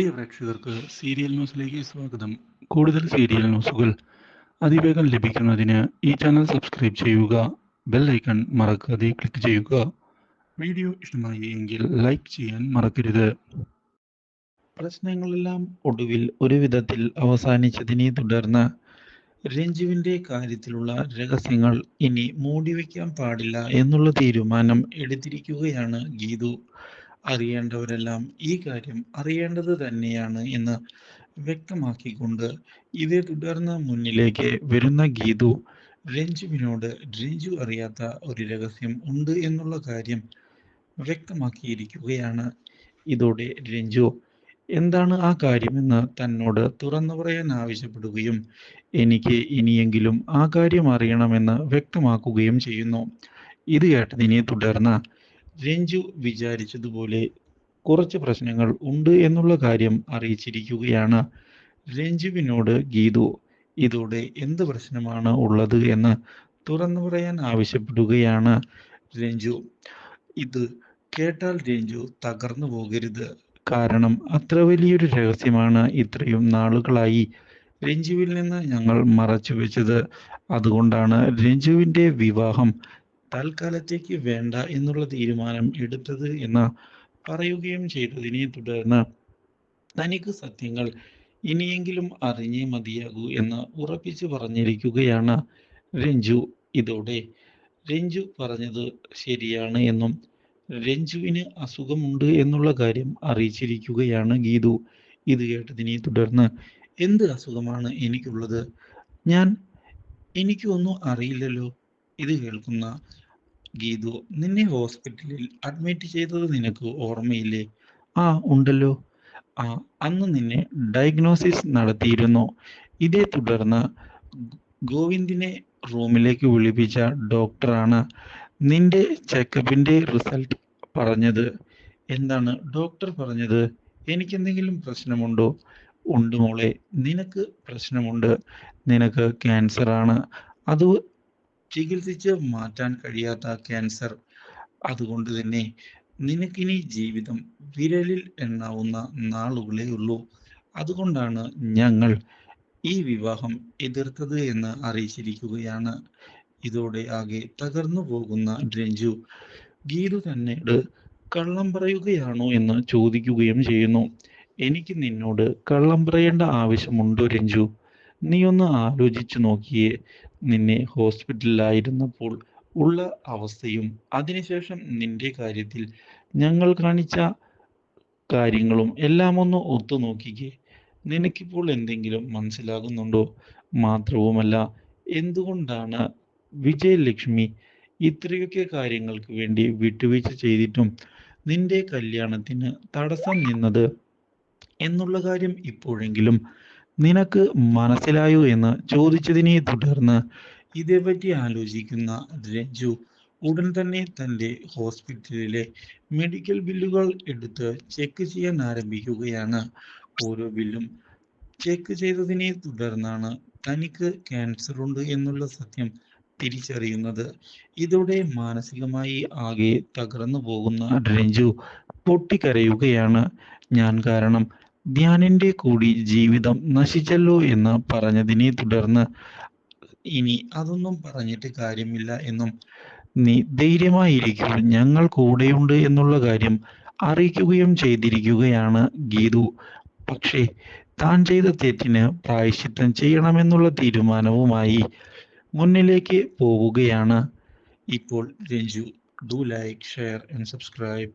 പ്രിയ പ്രേക്ഷകർക്ക് സീരിയൽ ന്യൂസിലേക്ക് സ്വാഗതം. കൂടുതൽ സീരിയൽ ന്യൂസുകൾ അതിവേഗം ലഭിക്കുന്നതിന് ഈ ചാനൽ സബ്സ്ക്രൈബ് ചെയ്യുക ബെൽ ഐക്കൺ മറക്കാതെ ക്ലിക്ക് ചെയ്യുക. വീഡിയോ ഇഷ്ടമായി എങ്കിൽ ലൈക്ക് ചെയ്യാൻ മറക്കരുത്. പ്രശ്നങ്ങളെല്ലാം ഒടുവിൽ ഒരു വിധത്തിൽ അവസാനിച്ചതിനെ തുടർന്ന് രഞ്ജുവിന്റെ കാര്യത്തിലുള്ള രഹസ്യങ്ങൾ ഇനി മൂടിവെക്കാൻ പാടില്ല എന്നുള്ള തീരുമാനം എടുത്തിരിക്കുകയാണ് ഗീതു. അറിയേണ്ടവരെല്ലാം ഈ കാര്യം അറിയേണ്ടത് തന്നെയാണ് എന്ന് വ്യക്തമാക്കിക്കൊണ്ട് ഇതേ തുടർന്ന് മുന്നിലേക്ക് വരുന്ന ഗീതു രഞ്ജുവിനോട് രഞ്ജു അറിയാത്ത ഒരു രഹസ്യം ഉണ്ട് എന്നുള്ള കാര്യം വ്യക്തമാക്കിയിരിക്കുകയാണ്. ഇതോടെ രഞ്ജു എന്താണ് ആ കാര്യമെന്ന് തന്നോട് തുറന്നു പറയാൻ ആവശ്യപ്പെടുകയും എനിക്ക് ഇനിയെങ്കിലും ആ കാര്യം അറിയണമെന്ന് വ്യക്തമാക്കുകയും ചെയ്യുന്നു. ഇത് കേട്ടതിനെ തുടർന്ന് രഞ്ജു വിചാരിച്ചതുപോലെ കുറച്ച് പ്രശ്നങ്ങൾ ഉണ്ട് എന്നുള്ള കാര്യം അറിയിച്ചിരിക്കുകയാണ് രഞ്ജുവിനോട് ഗീതു. ഇതോടെ എന്ത് പ്രശ്നമാണ് ഉള്ളത് എന്ന് തുറന്നു പറയാൻ ആവശ്യപ്പെടുകയാണ് രഞ്ജു. ഇത് കേട്ടാൽ രഞ്ജു തകർന്നു പോകരുത്. കാരണം അത്ര വലിയൊരു രഹസ്യമാണ് ഇത്രയും നാളുകളായി രഞ്ജുവിൽ നിന്ന് ഞങ്ങൾ മറച്ചു വെച്ചത് അതുകൊണ്ടാണ് രഞ്ജുവിന്റെ വിവാഹം തൽക്കാലത്തേക്ക് വേണ്ട എന്നുള്ള തീരുമാനം എടുത്തത് എന്ന് പറയുകയും ചെയ്തതിനെ തുടർന്ന് തനിക്ക് സത്യങ്ങൾ ഇനിയെങ്കിലും അറിഞ്ഞേ മതിയാകൂ എന്ന് ഉറപ്പിച്ചു പറഞ്ഞിരിക്കുകയാണ് രഞ്ജു. ഇതോടെ രഞ്ജു പറഞ്ഞത് ശരിയാണ് എന്നും രഞ്ജുവിന് അസുഖമുണ്ട് എന്നുള്ള കാര്യം അറിയിച്ചിരിക്കുകയാണ് ഗീതു. ഇത് കേട്ടതിനെ തുടർന്ന് എന്ത് അസുഖമാണ് എനിക്കുള്ളത്? ഞാൻ എനിക്കൊന്നും അറിയില്ലല്ലോ. ഇത് കേൾക്കുന്ന ഗീതു നിന്നെ ഹോസ്പിറ്റലിൽ അഡ്മിറ്റ് ചെയ്തത് നിനക്ക് ഓർമ്മയില്ലേ? ആ ഉണ്ടല്ലോ. ആ അന്ന് നിന്നെ ഡയഗ്നോസിസ് നടത്തിയിരുന്നു. ഇതേ തുടർന്ന് ഗോവിന്ദിനെ റൂമിലേക്ക് വിളിപ്പിച്ച ഡോക്ടറാണ് നിന്റെ ചെക്കപ്പിന്റെ റിസൾട്ട് പറഞ്ഞത്. എന്താണ് ഡോക്ടർ പറഞ്ഞത്? എനിക്കെന്തെങ്കിലും പ്രശ്നമുണ്ടോ? ഉണ്ട് മോളെ. നിനക്ക് പ്രശ്നമുണ്ട്. നിനക്ക് ക്യാൻസർ ആണ് അത് ചികിത്സിച്ച് മാറ്റാൻ കഴിയാത്ത ക്യാൻസർ അതുകൊണ്ട് തന്നെ നിനക്കിനി ജീവിതം വിരലിൽ എണ്ണാവുന്ന നാളുകളേ ഉള്ളൂ. അതുകൊണ്ടാണ് ഞങ്ങൾ ഈ വിവാഹം എതിർത്തത് എന്ന് അറിയിച്ചിരിക്കുകയാണ്. ഇതോടെ ആകെ തകർന്നു പോകുന്ന രഞ്ജു ഗീതു തന്നോട് കള്ളം പറയുകയാണോ എന്ന് ചോദിക്കുകയും ചെയ്യുന്നു. എനിക്ക് നിന്നോട് കള്ളം പറയേണ്ട ആവശ്യമുണ്ടോ രഞ്ജു? നീ ഒന്ന് ആലോചിച്ചു നോക്കിയേ. നിന്നെ ഹോസ്പിറ്റലിലായിരുന്നപ്പോൾ ഉള്ള അവസ്ഥയും അതിനുശേഷം നിന്റെ കാര്യത്തിൽ ഞങ്ങൾ കാണിച്ച കാര്യങ്ങളും എല്ലാം ഒന്ന് ഒത്തു നോക്കിക്കേ. നിനക്കിപ്പോൾ എന്തെങ്കിലും മനസ്സിലാകുന്നുണ്ടോ? മാത്രവുമല്ല എന്തുകൊണ്ടാണ് വിജയലക്ഷ്മി ഇത്രയൊക്കെ കാര്യങ്ങൾക്ക് വേണ്ടി വിട്ടുവീഴ്ച ചെയ്തിട്ടും നിന്റെ കല്യാണത്തിന് തടസ്സം നിന്നത്? എന്നുള്ള കാര്യം ഇപ്പോഴെങ്കിലും നിനക്ക് മനസ്സിലായോ എന്ന് ചോദിച്ചതിനെ തുടർന്ന് ഇതേപറ്റി ആലോചിക്കുന്ന രഞ്ജു ഉടൻ തന്നെ തന്റെ ഹോസ്പിറ്റലിലെ മെഡിക്കൽ ബില്ലുകൾ എടുത്ത് ചെക്ക് ചെയ്യാൻ ആരംഭിക്കുകയാണ്. ഓരോ ബില്ലും ചെക്ക് ചെയ്തതിനെ തുടർന്നാണ് തനിക്ക് ക്യാൻസർ ഉണ്ട് എന്നുള്ള സത്യം തിരിച്ചറിയുന്നത്. ഇതോടെ മാനസികമായി ആകെ തകർന്നു പോകുന്ന രഞ്ജു പൊട്ടിക്കരയുകയാണ്. ഞാൻ കാരണം ധ്യാനിന്റെ കൂടി ജീവിതം നശിച്ചല്ലോ എന്ന് പറഞ്ഞതിനെ തുടർന്ന് ഇനി അതൊന്നും പറഞ്ഞിട്ട് കാര്യമില്ല എന്നും നീ ധൈര്യമായിരിക്കും ഞങ്ങൾ കൂടെയുണ്ട് എന്നുള്ള കാര്യം അറിയിക്കുകയും ചെയ്തിരിക്കുകയാണ് ഗീതു. പക്ഷേ താൻ ചെയ്ത തെറ്റിന് പ്രായശ്ചിത്തം ചെയ്യണമെന്നുള്ള തീരുമാനവുമായി മുന്നിലേക്ക് പോവുകയാണ്. ഇപ്പോൾ Ranju do like share and subscribe